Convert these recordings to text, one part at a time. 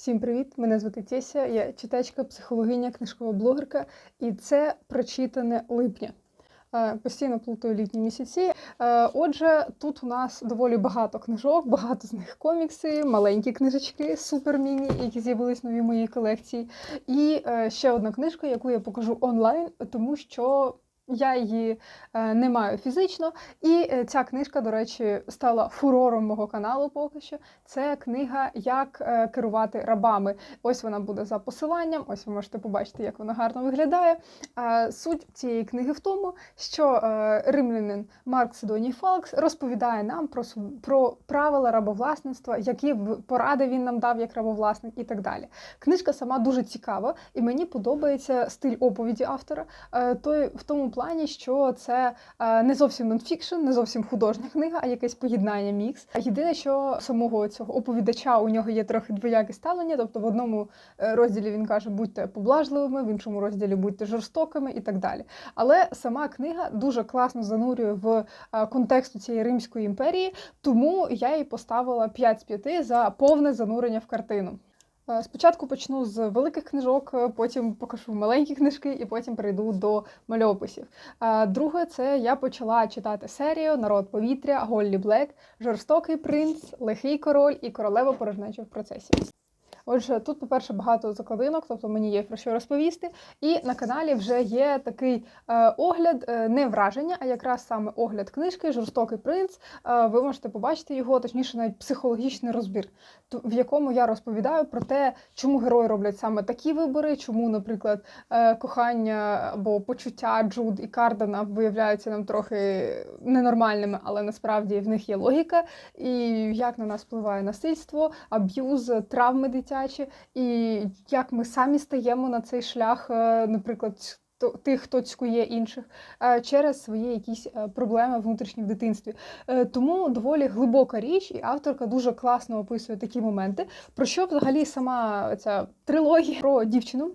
Всім привіт! Мене звати Теся, я читачка, психологиня, книжкова блогерка, і це прочитане липня. Постійно плутаю літні місяці. Отже, тут у нас доволі багато книжок, багато з них комікси, маленькі книжечки, супер-міні, які з'явились нові моїй колекції. І е, ще одна книжка, яку я покажу онлайн, тому що я її е, не маю фізично. І е, ця книжка, до речі, стала фурором мого каналу поки що. Це книга Як е, керувати рабами. Ось вона буде за посиланням. Ось ви можете побачити, як вона гарно виглядає. Суть цієї книги в тому, що римлянин Марк Сидоній Фалкс розповідає нам про про правила рабовласництва, які поради він нам дав як рабовласник, і так далі. Книжка сама дуже цікава, і мені подобається стиль оповіді автора. Той в тому плані, що це е, не зовсім нонфікшн, не зовсім художня книга, а якесь поєднання мікс. Єдине, що самого цього оповідача у нього є трохи двояке ставлення. Тобто в одному е, розділі він каже, будьте поблажливими, в іншому розділі будьте жорстокими і так далі. Але сама книга дуже класно занурює в е, контексту цієї Римської імперії, тому я їй поставила 5 з 5 за повне занурення в картину. Е, Спочатку почну з великих книжок, е, потім покажу маленькі книжки, і потім перейду до мальописів. Е, Друге, це я почала читати серію Народ повітря, Голлі Блек, Жорстокий принц, Лихий король і королева порожнеча в процесі. Отже, тут, по-перше, багато закладинок, тобто мені є про що розповісти. І на каналі вже є такий е, огляд, е, не враження, а якраз саме огляд книжки Жорстокий принц. Е, ви можете побачити його, точніше, навіть психологічний розбір, в якому я розповідаю про те, чому герої роблять саме такі вибори, чому, наприклад, кохання або почуття Джуд і Кардена виявляються нам трохи ненормальними, але насправді в них є логіка, і як на нас впливає насильство, аб'юз, травми дитячі, і як ми самі стаємо на цей шлях, е, наприклад. Тих, хто цькує інших е, через свої якісь е, проблеми внутрішні в дитинстві. Тому доволі глибока річ, і авторка дуже класно описує такі моменти. Про що взагалі сама ця трилогія про дівчину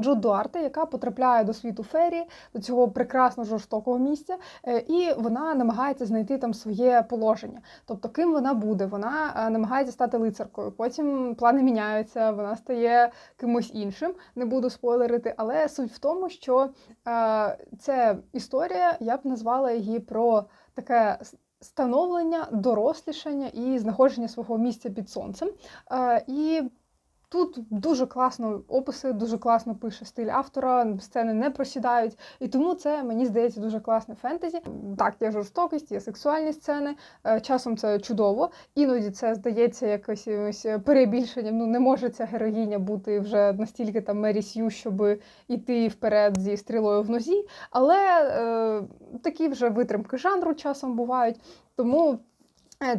Джуд Дуарте, яка потрапляє до світу фері, до цього прекрасно жорстокого місця, е, і вона намагається знайти там своє положення. Тобто, ким вона буде? Вона е, намагається стати лицаркою. Потім плани міняються, вона стає кимось іншим. Не буду спойлерити, але суть в тому, що е, це історія, я б назвала її про таке. Становлення, дорослішання і знаходження свого місця під сонцем. Е, і Тут дуже класно описи, дуже класно пише стиль автора, сцени не просідають. І тому це мені здається дуже класне фентезі. Так, є жорстокість, є сексуальні сцени. е, Часом це чудово. Іноді це здається якось перебільшенням. Ну не може ця героїня бути вже настільки там Мері Сью, щоб іти вперед зі стрілою в нозі. Але е, такі вже витримки жанру часом бувають. Тому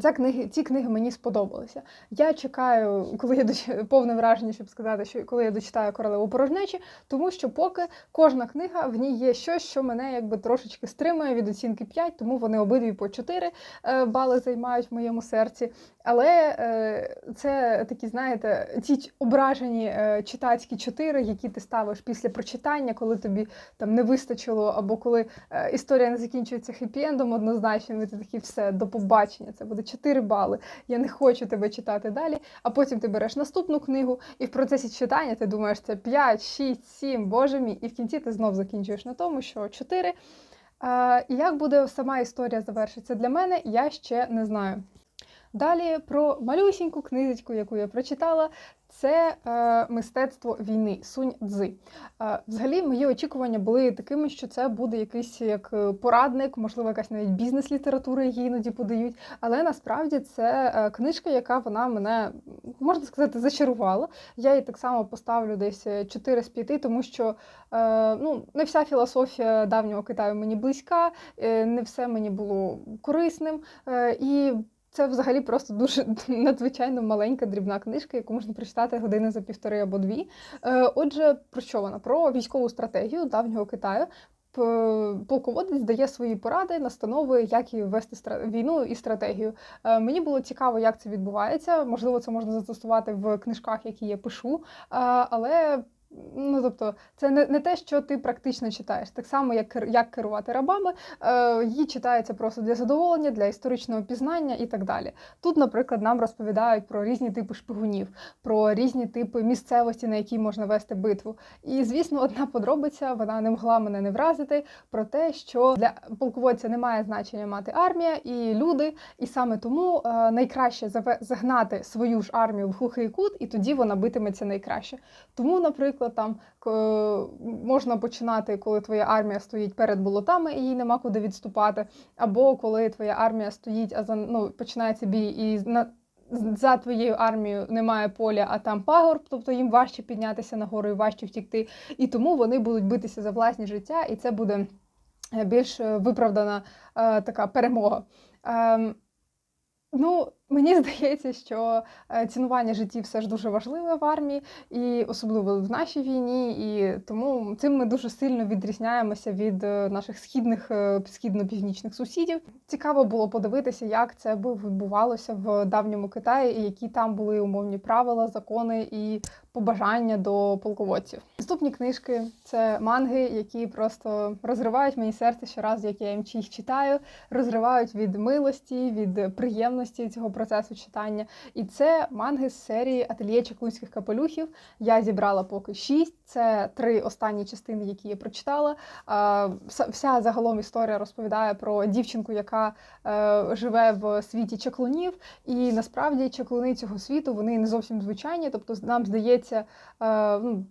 Ця книги, ці книги мені сподобалися. Я чекаю, коли я доч... повне враження, щоб сказати, що коли я дочитаю королеву порожнечі, тому що поки кожна книга в ній є щось, що мене якби трошечки стримує від оцінки 5, тому вони обидві по 4 е, бали займають в моєму серці. Але е, це такі, знаєте, ті ображені е, читацькі 4, які ти ставиш після прочитання, коли тобі там не вистачило, або коли е, історія не закінчується хеппі-ендом однозначним, і ти такий все, до побачення, це буде 4 бали. Я не хочу тебе читати далі. А потім ти береш наступну книгу, і в процесі читання ти думаєш, це 5, 6, 7, боже мій, і в кінці ти знов закінчуєш на тому, що 4. Е, і як буде сама історія завершиться для мене, я ще не знаю. Далі про малюсіньку книжечку, яку я прочитала, це е, мистецтво війни Сунь Цзи. Е, взагалі, мої очікування були такими, що це буде якийсь як е, порадник, можливо, якась навіть бізнес-література, її іноді подають. Але насправді це е, книжка, яка вона мене можна сказати зачарувала. Я її так само поставлю десь 4 з 5, тому що е, ну, не вся філософія давнього Китаю мені близька, е, не все мені було корисним. Е, і це взагалі просто дуже надзвичайно маленька дрібна книжка, яку можна прочитати години за півтори або дві. Е, Отже, про що вона? Про військову стратегію давнього Китаю. Полководець дає свої поради, настанови, як і вести війну і стратегію. Е, Мені було цікаво, як це відбувається. Можливо, це можна застосувати в книжках, які я пишу. Е, Але Ну, тобто, це не, не те, що ти практично читаєш. Так само, як, як керувати рабами, е, її читається просто для задоволення, для історичного пізнання і так далі. Тут, наприклад, нам розповідають про різні типи шпигунів, про різні типи місцевості, на якій можна вести битву. І, звісно, одна подробиця, вона не могла мене не вразити, про те, що для полководця немає значення мати армія і люди, і саме тому е, найкраще загнати свою ж армію в глухий кут, і тоді вона битиметься найкраще. Тому, наприклад, там можна починати, коли твоя армія стоїть перед болотами і їй нема куди відступати, або коли твоя армія стоїть, а за ну починається бій і на. За твоєю армією немає поля, а там пагорб, тобто їм важче піднятися нагору і важче втікти. І тому вони будуть битися за власні життя, і це буде е, більш е, виправдана е, така перемога. Ем, ну, мені здається, що е, цінування життів все ж дуже важливе в армії, і особливо в нашій війні. І тому цим ми дуже сильно відрізняємося від е, наших східних е, східно-північних сусідів. Цікаво було подивитися, як це би відбувалося в давньому Китаї, і які там були умовні правила, закони і побажання до полководців. Наступні книжки це манги, які просто розривають мені серце щоразу, як я їм їх читаю, розривають від милості, від приємності цього процесу читання. І це манги з серії Ательє Чаклунських капелюхів. Я зібрала поки шість. Це три останні частини, які я прочитала. Вся- загалом історія розповідає про дівчинку, яка е, живе в світі чаклунів. І насправді чаклуни цього світу вони не зовсім звичайні. Тобто, нам здається, е, ну,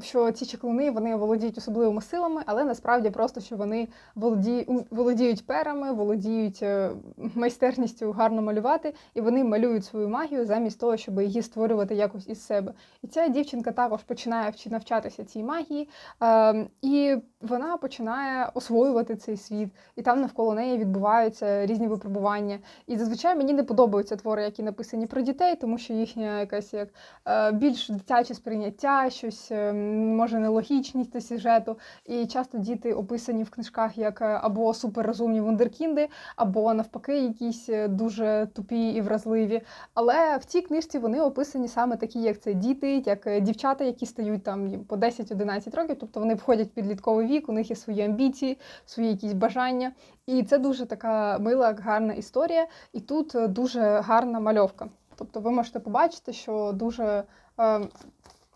що ці чаклуни вони володіють особливими силами, але насправді просто що вони володіють, володіють перами, володіють е, майстерністю гарно малювати, і вони малюють свою магію замість того, щоб її створювати якось із себе. І ця дівчинка також починає навчатися цій магії, е, і вона починає освоювати цей світ, і там навколо неї відбуваються різні випробування. І зазвичай мені не подобаються твори, які написані про дітей, тому що їхня якась як е, більш дитяче сприйняття, щось е, може нелогічність до сюжету. І часто діти описані в книжках як е, або суперрозумні вундеркінди, або навпаки, якісь дуже тупі і вразливі. Але в цій книжці вони описані саме такі, як це діти, як дівчата, які стають там по 10-11 років, тобто вони входять в підлітковий у них є свої амбіції, свої якісь бажання. І це дуже така мила, гарна історія. І тут е, дуже гарна мальовка. Тобто ви можете побачити, що дуже е,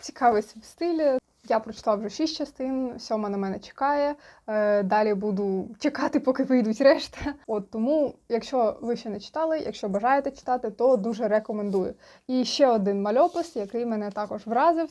цікавий стиль. Я прочитала вже шість частин, сьома на мене чекає. Е, далі буду чекати, поки вийдуть решта. От тому, якщо ви ще не читали, якщо бажаєте читати, то дуже рекомендую. І ще один мальопис, який мене також вразив.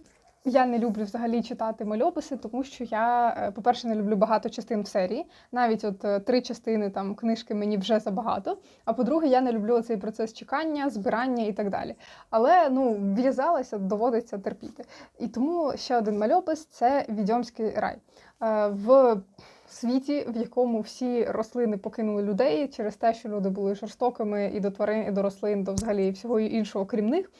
Я не люблю взагалі читати мальописи, тому що я, е, по-перше, не люблю багато частин в серії. Навіть от е, три частини там книжки мені вже забагато. А по-друге, я не люблю цей процес чекання, збирання і так далі. Але ну в'язалася, доводиться терпіти. І тому ще один мальопис це відьомський рай. Е, В світі, в якому всі рослини покинули людей через те, що люди були жорстокими і до тварин, і до рослин, до взагалі всього іншого, крім них.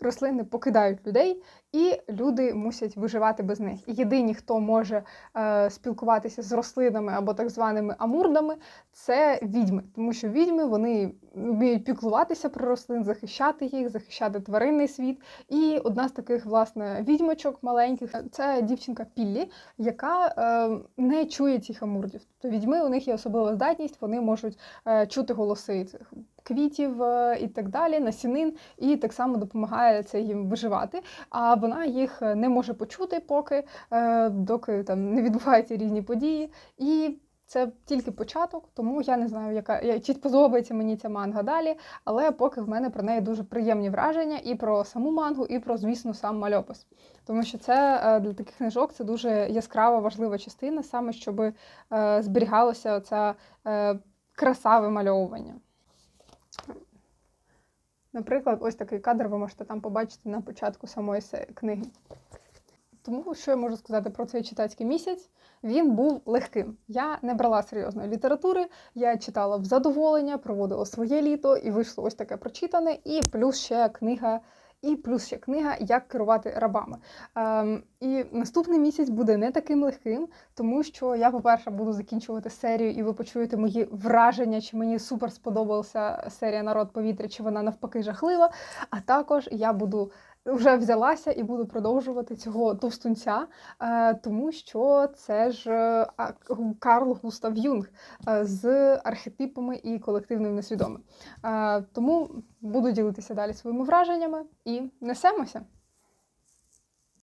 Рослини покидають людей, і люди мусять виживати без них. І єдині, хто може е, спілкуватися з рослинами або так званими амурдами, це відьми, тому що відьми вони вміють піклуватися про рослин, захищати їх, захищати тваринний світ. І одна з таких власне відьмочок маленьких це дівчинка Піллі, яка е, не чує цих амурдів. Тобто відьми у них є особлива здатність, вони можуть е, чути голоси цих квітів е, і так далі, насінин, і так само допомагає це їм виживати. А вона їх не може почути, поки е, доки там не відбуваються різні події. І це тільки початок, тому я не знаю, яка чи подобається мені ця манга далі. Але поки в мене про неї дуже приємні враження і про саму мангу, і про, звісно, сам мальопис. Тому що це е, для таких книжок це дуже яскрава, важлива частина, саме щоб е, зберігалося ця е, краса вимальовування. Наприклад, ось такий кадр ви можете там побачити на початку самої книги. Тому що я можу сказати про цей читацький місяць? Він був легким. Я не брала серйозної літератури, я читала в задоволення, проводила своє літо, і вийшло ось таке прочитане, і плюс ще книга. І плюс ще книга Як керувати рабами. Ем, і наступний місяць буде не таким легким, тому що я, по-перше, буду закінчувати серію, і ви почуєте мої враження, чи мені супер сподобалася серія Народ повітря, чи вона навпаки жахлива. А також я буду вже взялася і буду продовжувати цього товстунця, е, тому що це ж е, Карл Густав Юнг е, з архетипами і колективним несвідомим. Тому буду ділитися далі своїми враженнями і несемося.